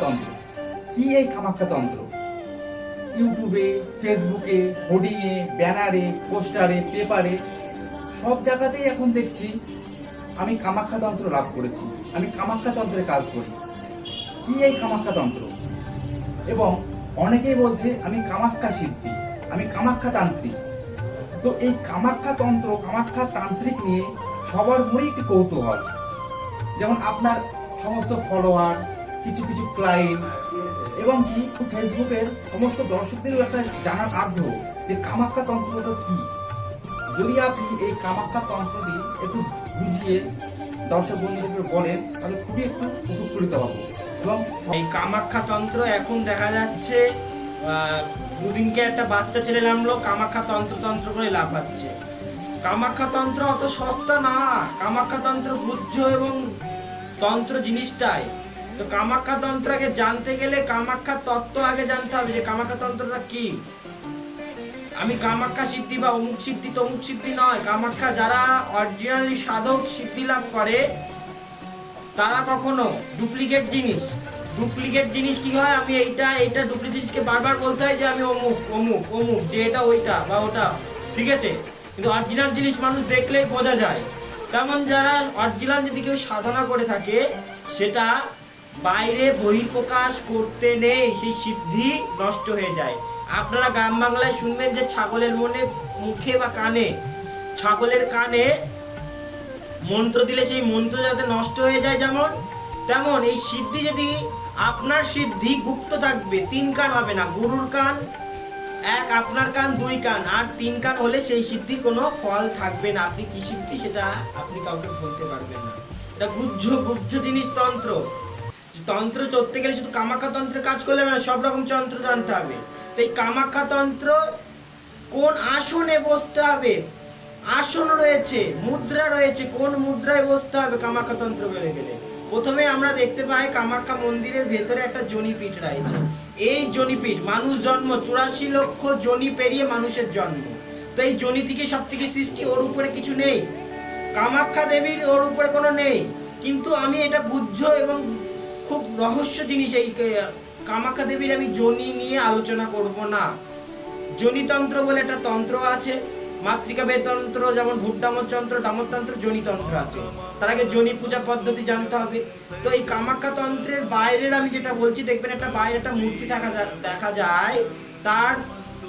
তন্ত্র। কি এই তন্ত্র? ইউটিউবে, ফেসবুকে, হোর্ডিংয়ে, ব্যানারে, পোস্টারে, পেপারে, সব জায়গাতেই এখন দেখছি আমি তন্ত্র লাভ করেছি। আমি তন্ত্রে কাজ করি। কি এই তন্ত্র? এবং অনেকেই বলছে, আমি কামাখ্যা সিদ্ধি, আমি কামাখ্যা তান্ত্রিক। তো এই কামাখ্যা তন্ত্র, কামাখ্যা তান্ত্রিক নিয়ে সবার মনে একটি কৌতূহল। যেমন আপনার সমস্ত ফলোয়ার কিছু কিছু ক্লায়েন্ট এবং কি ফেসবুকের সমস্ত দর্শকদেরও একটা জানার আগ্রহ যে কামাখ্যা তন্ত্রটা কি? যদি আপনি এই কামাখ্যা তন্ত্রটি একটু বুঝিয়ে দর্শক বন্ধুদের বলেন, তাহলে খুবই একটু উপকৃত হব। এবং এই কামাখ্যা তন্ত্র এখন দেখা যাচ্ছে দুদিনকে একটা বাচ্চা ছেলে নামলো কামাখ্যা তন্ত্র তন্ত্র করে লাফাচ্ছে। কামাখ্যা তন্ত্র অত সস্তা না। কামাখ্যা তন্ত্র গুহ্য এবং তন্ত্র জিনিসটাই। তো কামাখ্যা তন্ত্র আগে জানতে গেলে কামাখ্যা তত্ত্ব আগে জানতে হবে যে কামাখ্যা তন্ত্রটা কি? আমি কামাখ্যা সিদ্ধি বা অমুক সিদ্ধি তমুক সিদ্ধি নয়। কামাখ্যা যারা অরিজিনালি সাধক সিদ্ধি লাভ করে, তারা কখনো ডুপ্লিকেট জিনিস। ডুপ্লিকেট জিনিস কি হয়? আমি এইটা এইটা ডুপ্লিকেট জিনিসকে বারবার বলতে হয় যে আমি অমুক অমুক অমুক, যে এটা, ওইটা বা ওটা। ঠিক আছে? কিন্তু অরিজিনাল জিনিস মানুষ দেখলেই বোঝা যায়। তেমন যারা অরিজিনাল যদি কেউ সাধনা করে থাকে, সেটা বাইরে বহিঃপ্রকাশ করতে নেই, সেই সিদ্ধি নষ্ট হয়ে যায়। আপনারা গ্রাম বাংলায় শুনবেন যে ছাগলের মনে মুখে বা কানে, ছাগলের কানে মন্ত্র দিলে সেই মন্ত্র যাতে নষ্ট হয়ে যায় যেমন, তেমন এই সিদ্ধি যদি আপনার সিদ্ধি গুপ্ত থাকবে, তিন কান হবে না, গুরুর কান এক, আপনার কান দুই কান, আর তিন কান হলে সেই সিদ্ধির কোনো ফল থাকবে না। আপনি কি সিদ্ধি? সেটা আপনি কাউকে বলতে পারবেন না। এটা গুজ্জ গুজ্জ জিনিস তন্ত্র তন্ত্র চড়তে গেলে শুধু কামাখ্যা তন্ত্রে কাজ করলে না, সব রকম তন্ত্র জানতে হবে। তো এই কামাখ্যা তন্ত্র কোন আসনে বসতে হবে? আসন রয়েছে, মুদ্রা রয়েছে, কোন মুদ্রায় বসতে হবে কামাখ্যা তন্ত্র বেড়ে গেলে? প্রথমে আমরা দেখতে পাই কামাখ্যা মন্দিরের ভেতরে একটা জনিপীঠ রয়েছে। এই জনিপীঠ, মানুষ জন্ম, চুরাশি লক্ষ জনি পেরিয়ে মানুষের জন্ম। তো এই জনি থেকে সব থেকে সৃষ্টি, ওর উপরে কিছু নেই। কামাখ্যা দেবীর ওর উপরে কোনো নেই। কিন্তু আমি এটা বুঝছ এবং রহস্য জিনিস এই কামাখ্যা দেবীর আমি জনি নিয়ে আলোচনা করব না। জনিতন্ত্র বলে একটা তন্ত্র আছে, মাতৃকা বেদতন্ত্র যেমন ভুট্টামর যন্ত্র ডামরতন্ত্র জনিতন্ত্র আছে। তার আগে জনি পূজা পদ্ধতি জানতে হবে। তো এই কামাখ্যা তন্ত্রের বাইরের আমি যেটা বলছি, দেখবেন একটা বাইরে একটা মূর্তি দেখা যা- দেখা যায়, তার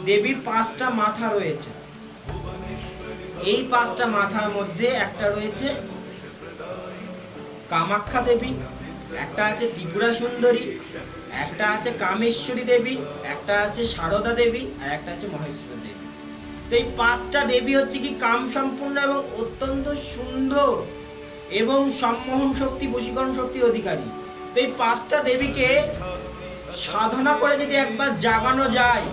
দেবীর পাঁচটা মাথা রয়েছে। এই পাঁচটা মাথার মধ্যে একটা রয়েছে কামাখ্যা দেবী একটা আছে ত্রিপুরা সুন্দরী, একটা আছে কামেশ্বরী দেবী, একটা আছে সারদা দেবী, আর একটা আছে মহেশ্বর দেবী। তো এই পাঁচটা দেবী হচ্ছে কি কাম সম্পূর্ণ এবং অত্যন্ত সুন্দর এবং সম্মোহন শক্তি, বশীকরণ শক্তির অধিকারী। তো এই পাঁচটা দেবীকে সাধনা করে যদি একবার জাগানো যায়,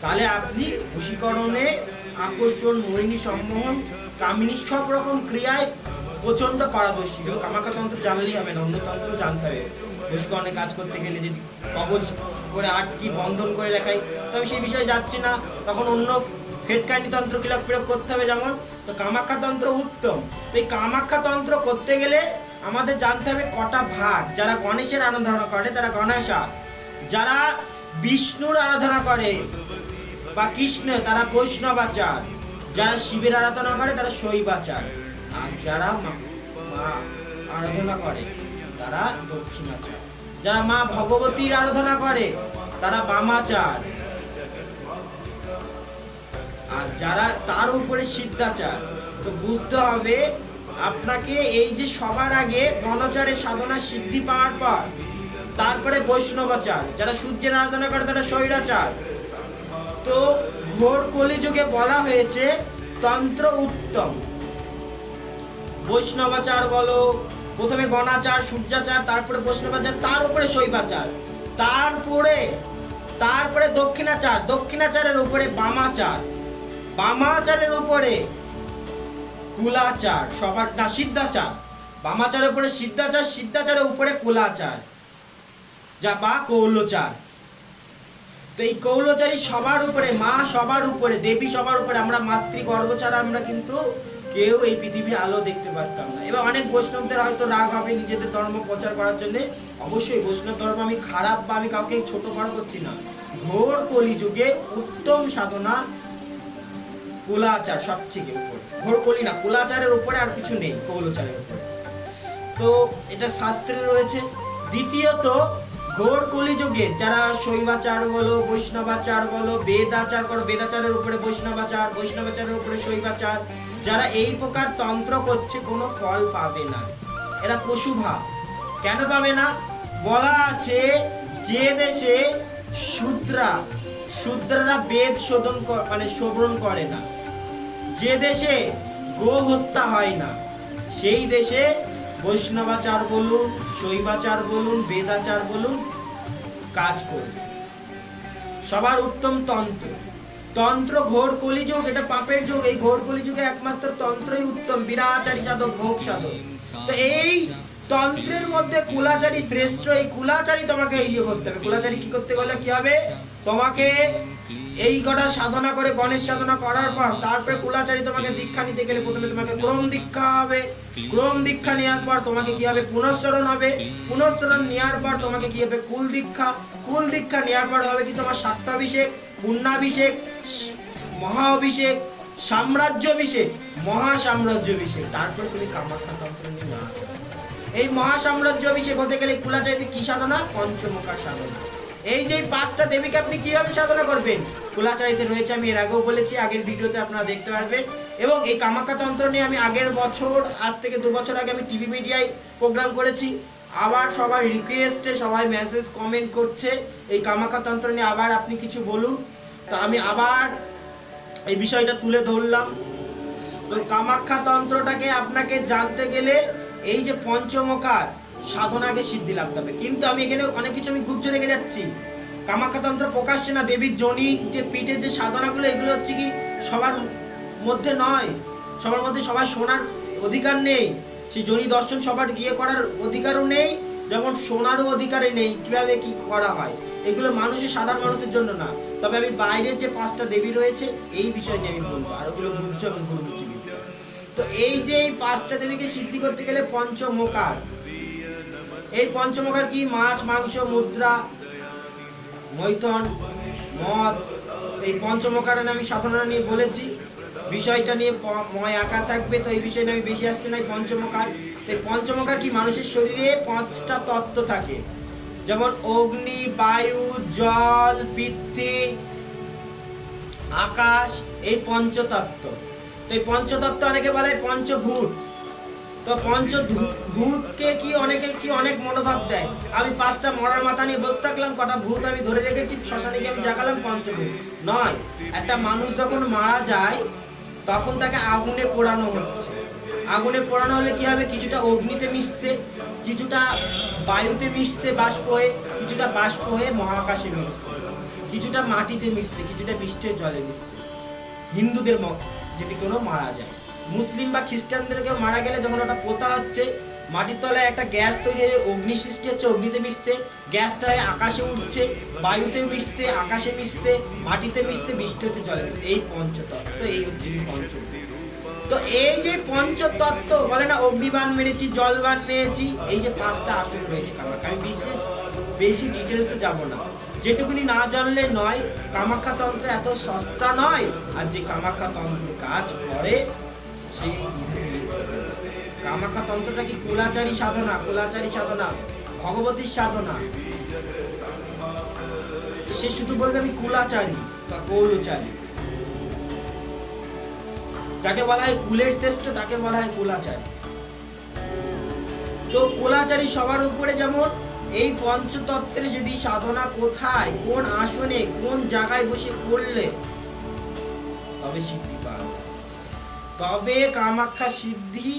তাহলে আপনি বশীকরণে আকর্ষণ, মোহিনী সম্মোহন, কামিনী সব রকম ক্রিয়ায় প্রচণ্ড পারদর্শী শুধু কামাখ্যা তন্ত্র জানলেই হবে না অন্য তন্ত্র জানতে হবে। বশীকরণে কাজ করতে গেলে যদি কবচ করে আটকি বন্ধন করে রাখাই, তো আমি সেই বিষয়ে যাচ্ছি না। তখন অন্য ফেটকানি তন্ত্র ক্রিয়া প্রয়োগ করতে হবে যেমন, তো কামাখ্যা তন্ত্র উত্তম। তো এই কামাখ্যা তন্ত্র করতে গেলে আমাদের জানতে হবে কটা ভাগ। যারা গণেশের আরাধনা করে, তারা গণেশা। যারা বিষ্ণুর আরাধনা করে বা কৃষ্ণ, তারা বৈষ্ণবাচার। যারা শিবের আরাধনা করে, তারা শৈবাচার। আর যারা মা- আরাধনা করে, তারা দক্ষিণাচার। যারা মা ভগবতীর আরাধনা করে, তারা বামাচার। আর যারা তার উপরে সিদ্ধাচার, তো বুঝতে হবে আপনাকে এই যে সবার আগে গণচারে সাধনা সিদ্ধি পাওয়ার পর, তারপরে বৈষ্ণবাচার, যারা সূর্যের আরাধনা করে, তারা স্বৈরাচার। তো ঘোর কলিযুগে বলা হয়েছে, তন্ত্র উত্তম। বৈষ্ণবাচার বলো, প্রথমে গণাচার, সূর্যাচার, তারপরে বৈষ্ণবাচার, তার উপরে শৈবাচার। তারপরে তারপরে দক্ষিণাচার, দক্ষিণাচারের উপরে বামাচার। বামাচারের উপরে কুলাচার, সবার, না, সিদ্ধাচার। বামাচারের উপরে সিদ্ধাচার, সিদ্ধাচারের উপরে কুলাচার। যা, বা, কৌলচার। তো এই কৌলচারী সবার উপরে, মা সবার উপরে, দেবী সবার উপরে, আমরা মাতৃ আমরা কিন্তু কেউ এই পৃথিবীর আলো দেখতে পারতাম না। এবার অনেক বৈষ্ণবদের হয়তো রাগ হবে নিজেদের ধর্ম প্রচার করার জন্য। অবশ্যই বৈষ্ণব ধর্ম আমি খারাপ বা আমি কাউকে ছোট বড় করছি না। ঘোর কলিযুগে উত্তম সাধনা কুলাচার সব থেকে উপরে। ঘোর কলি না, কুলাচারের উপরে আর কিছু নেই, কৌলচারের উপরে। তো এটা শাস্ত্রে রয়েছে। দ্বিতীয়ত, ঘোর কলিযুগে যারা শৈবাচার বলো, বৈষ্ণবাচার বলো, বেদাচার করো, বেদাচারের উপরে বৈষ্ণবাচার, বৈষ্ণবাচারের উপরে শৈবাচার যারা এই প্রকার তন্ত্র করছে, কোনো ফল পাবে না। এরা পশুভাব কেন পাবে না? বলা আছে, যে দেশে শূদ্রা, শূদ্ররা বেদ শোধন মানে শ্রবণ করে না। যে দেশে গো হত্যা হয় না, সেই দেশে বৈষ্ণবাচার বলুন, শৈবাচার বলুন, বেদাচার বলুন, কাজ করবে। সবার উত্তম তন্ত্র। তন্ত্র ঘোর কলিযুগ, এটা পাপের যুগ, এই ঘোর কলিযুগে একমাত্র তন্ত্রই উত্তম, বিরাচারী সাধক, ভোগ সাধক। তো এই তন্ত্রের মধ্যে কুলাচারী শ্রেষ্ঠ, এই কুলাচারী তোমাকে ইয়ে করতে হবে। কুলাচারী কি করতে গেলে কি হবে? তোমাকে এই কটা সাধনা করে, গণেশ সাধনা করার পর, তারপরে কুলাচারী তোমাকে দীক্ষা নিতে গেলে প্রথমে তোমাকে ক্রম দীক্ষা হবে। ক্রম দীক্ষা নেওয়ার পর তোমাকে কি হবে? পুনঃস্মরণ হবে। পুনঃস্মরণ নেওয়ার পর তোমাকে কি হবে? কুল দীক্ষা। কুল দীক্ষা নেওয়ার পর হবে কি তোমার স্বার্থাভিষেক পুণ্যাভিষেক মহা অভিষেক সাম্রাজ্য অভিষেক মহা সাম্রাজ্য অভিষেক তারপরে তুমি কামাখ্যা তন্ত্র নিয়ে না এই মহা সাম্রাজ্য অভিষেক হতে গেলে কুলাচারিতে কি সাধনা? পঞ্চমুখা সাধনা। এই যে পাঁচটা দেবীকে আপনি কীভাবে সাধনা করবেন? কুলাচারিতে রয়েছে, আমি এর আগেও বলেছি, আগের ভিডিওতে আপনারা দেখতে পারবেন। এবং এই কামাখ্যা তন্ত্র নিয়ে আমি আগের বছর, আজ থেকে দু বছর আগে আমি টিভি মিডিয়ায় প্রোগ্রাম করেছি। আবার সবাই রিকোয়েস্টে সবাই মেসেজ কমেন্ট করছে। এই কামাখ্যা তন্ত্র নিয়ে আবার আপনি কিছু বলুন। তা আমি আবার এই বিষয়টা তুলে ধরলাম। তো কামাখ্যা তন্ত্রটাকে আপনাকে জানতে গেলে এই যে পঞ্চমকার সাধনাকে সিদ্ধি লাভ হবে। কিন্তু আমি এখানে অনেক কিছু আমি গুপ্ত রেখে যাচ্ছি। কামাখ্যা তন্ত্র প্রকাশ্যে না, দেবীর জনি যে পিঠের যে সাধনাগুলো, এগুলো হচ্ছে কি সবার মধ্যে নয়। সবার মধ্যে সবার শোনার অধিকার নেই। সেই জনি দর্শন সবার গিয়ে করার অধিকারও নেই, যেমন শোনারও অধিকারই নেই। কীভাবে কি করা হয়? এগুলো মানুষের সাধারণ মানুষের জন্য না। তবে আমি বাইরের যে পাঁচটা দেবী রয়েছে, এই বিষয় নিয়ে আমি বলব। আর ওগুলো তো এই যে এই পাঁচটা দেবীকে সিদ্ধি করতে গেলে পঞ্চমকার। এই পঞ্চমকার কি? মাছ, মাংস, মুদ্রা, মৈথন, মদ। এই পঞ্চমকারণ আমি সাধনা নিয়ে বলেছি। বিষয়টা নিয়ে ময় আকার থাকবে, তো এই বিষয় নিয়ে আমি বেশি আসতে নাই। পঞ্চমকার। এই পঞ্চমকার কি? মানুষের শরীরে পাঁচটা তত্ত্ব থাকে। যেমন অগ্নি, বায়ু, জল পৃথ্বী আকাশ, এই পঞ্চতত্ত্ব। তো এই পঞ্চতত্ত্ব অনেকে বলে পঞ্চভূত। তো পঞ্চ ধূ- ভূতকে কি অনেকে কি অনেক মনোভাব দেয়? আমি পাঁচটা মরার মাথা নিয়ে বসে থাকলাম, কটা ভূত আমি ধরে রেখেছি, শ্মশানে গিয়ে আমি জাগালাম পঞ্চভূত। নয়, একটা মানুষ যখন মারা যায়, তখন তাকে আগুনে পোড়ানো হচ্ছে। আগুনে পোড়ানো হলে কি হবে? কিছুটা অগ্নিতে মিশছে। কিছুটা বায়ুতে মিশছে বাষ্প হয়ে, কিছুটা বাষ্প হয়ে মহাকাশে মিশছে। কিছুটা মাটিতে মিশছে, কিছুটা বৃষ্টি জলে মিশছে। হিন্দুদের মত যদি কোনো মারা যায়। মুসলিম বা খ্রিস্টানদের কেউ মারা গেলে যখন ওটা পোতা হচ্ছে, মাটির তলায় একটা গ্যাস তৈরি হয়ে অগ্নি সৃষ্টি হচ্ছে, অগ্নিতে মিশছে, গ্যাসটা হয়ে আকাশে উঠছে বায়ুতে মিশছে, আকাশে মিশছে, মাটিতে মিশছে বৃষ্টি হচ্ছে জলে মিশছে। এই পঞ্চতত্ত্ব, এই হচ্ছে পঞ্চভূত তো এই যে পঞ্চতত্ত্ব, বলে না অগ্নিবান মেরেছি জলবান পেয়েছি, এই যে পাঁচটা আসন রয়েছে কামাখ্যা। আমি বিশেষ বেশি ডিটেলসে যাব না। যেটুকুনি না জানলে নয়, কামাখ্যা তন্ত্র এত সস্তা নয়, আর যে কামাখ্যা তন্ত্র কাজ করে সেই কামাখ্যা তন্ত্রটা কি কুলাচারী সাধনা? কুলাচারী সাধনা? ভগবতীর সাধনা? সে শুধু বলবে আমি কুলাচারী বা কৌলচারী যাকে বলা হয় কুলের শ্রেষ্ঠ, তাকে বলা হয় কুলাচারী। তো কুলাচারী সবার উপরে যেমন এই পঞ্চতত্ত্বের যদি সাধনা কোথায়, কোন আসনে, কোন জায়গায় বসে করলে তবে সিদ্ধি পাওয়া তবে কামাখ্যা সিদ্ধি,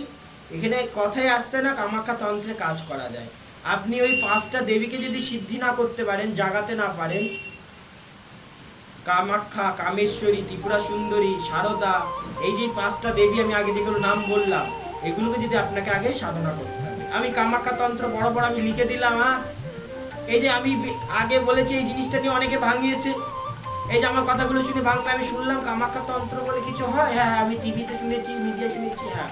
এখানে কথাই আসছে না, কামাখ্যা তন্ত্রে কাজ করা যায়। আপনি ওই পাঁচটা দেবীকে যদি সিদ্ধি না করতে পারেন, জাগাতে না পারেন কামাখ্যা, কামেশ্বরী, ত্রিপুরা সুন্দরী, সারদা, এই যে পাঁচটা দেবী আমি আগে যেগুলো নাম বললাম, এগুলোকে যদি আপনাকে আগে সাধনা করতে আমি কামাখ্যা তন্ত্র বড় বড় আমি লিখে দিলাম হ্যাঁ এই যে আমি আগে বলেছি এই জিনিসটা নিয়ে অনেকে ভাঙিয়েছে। এই যে আমার কথাগুলো শুনে বাংলা আমি শুনলাম, কামাখ্যা তন্ত্র বলে কিছু হয়? হ্যাঁ আমি টিভিতে শুনেছি মিডিয়া শুনেছি হ্যাঁ।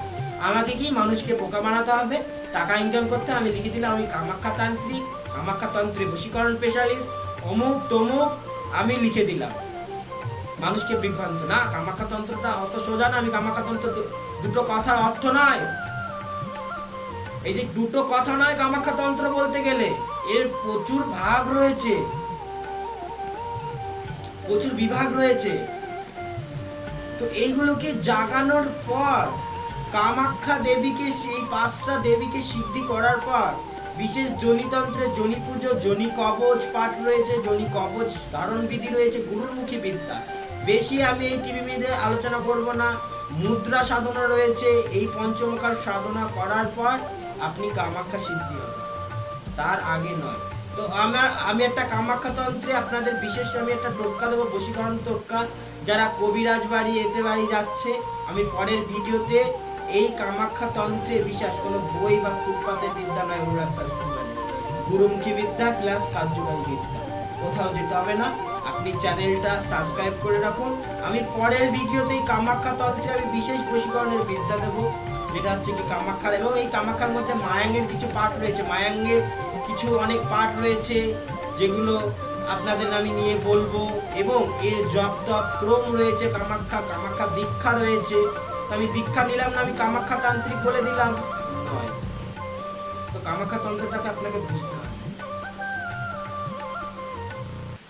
আমাকে কি মানুষকে বোকা বানাতে হবে? টাকা ইনকাম করতে আমি লিখে দিলাম, আমি কামাখ্যা তান্ত্রিক, কামাখ্যা তন্ত্রে বশীকরণ স্পেশালিস্ট অমুক, তমুক আমি লিখে দিলাম। মানুষকে বিভ্রান্ত। না কামাখ্যা তন্ত্রটা অত সোজা না, আমি কামাখ্যা তন্ত্র দুটো কথার অর্থ নয়। এই যে দুটো কথা নয় কামাখ্যা তন্ত্র বলতে গেলে, এর প্রচুর ভাগ রয়েছে। প্রচুর বিভাগ রয়েছে। তো এইগুলোকে জাগানোর পর, কামাখ্যা দেবীকে সেই পাঁচটা দেবীকে সিদ্ধি করার পর বিশেষ জনিতন্ত্রে জনি পুজো, জনি কবচ পাঠ রয়েছে, জনি কবচ ধারণ বিধি রয়েছে, গুরুমুখী বিদ্যা। বেশি আমি এই টিভি মিডিয়ে আলোচনা করব না। মুদ্রা সাধনা রয়েছে, এই পঞ্চমকার সাধনা করার পর আপনি কামাখ্যা সিদ্ধি হবে তার আগে নয়। তো আমার, আমি একটা কামাখ্যা তন্ত্রে আপনাদের বিশেষ আমি একটা টোটকা দেবো, বশীকরণ টোটকা। যারা কবিরাজ বাড়ি, এতে বাড়ি যাচ্ছে, আমি পরের ভিডিওতে এই কামাখ্যা তন্ত্রে বিশেষ কোনো বই বা ফুটপাতের বিদ্যা নয় শাস্ত্রী মানে। গুরুমুখী বিদ্যা প্লাস কার্যকারী বিদ্যা। কোথাও যেতে হবে না, আপনি চ্যানেলটা সাবস্ক্রাইব করে রাখুন। আমি পরের ভিডিওতে এই কামাখ্যা তন্ত্রে আমি বিশেষ বশীকরণের বিদ্যা দেবো। যেটা হচ্ছে কি কামাখ্যার, এবং এই কামাখ্যার মধ্যে মায়াঙ্গের কিছু পাঠ রয়েছে। মায়াঙ্গের কিছু অনেক পাঠ রয়েছে, যেগুলো আপনাদের আমি নিয়ে বলব। এবং এর জপ তপ ক্রম রয়েছে কামাখ্যা কামাখ্যা দীক্ষা রয়েছে। আমি দীক্ষা নিলাম না, আমি কামাখ্যা তান্ত্রিক বলে দিলাম। নয় তো কামাখ্যা তন্ত্রটাকে আপনাকে বুঝতে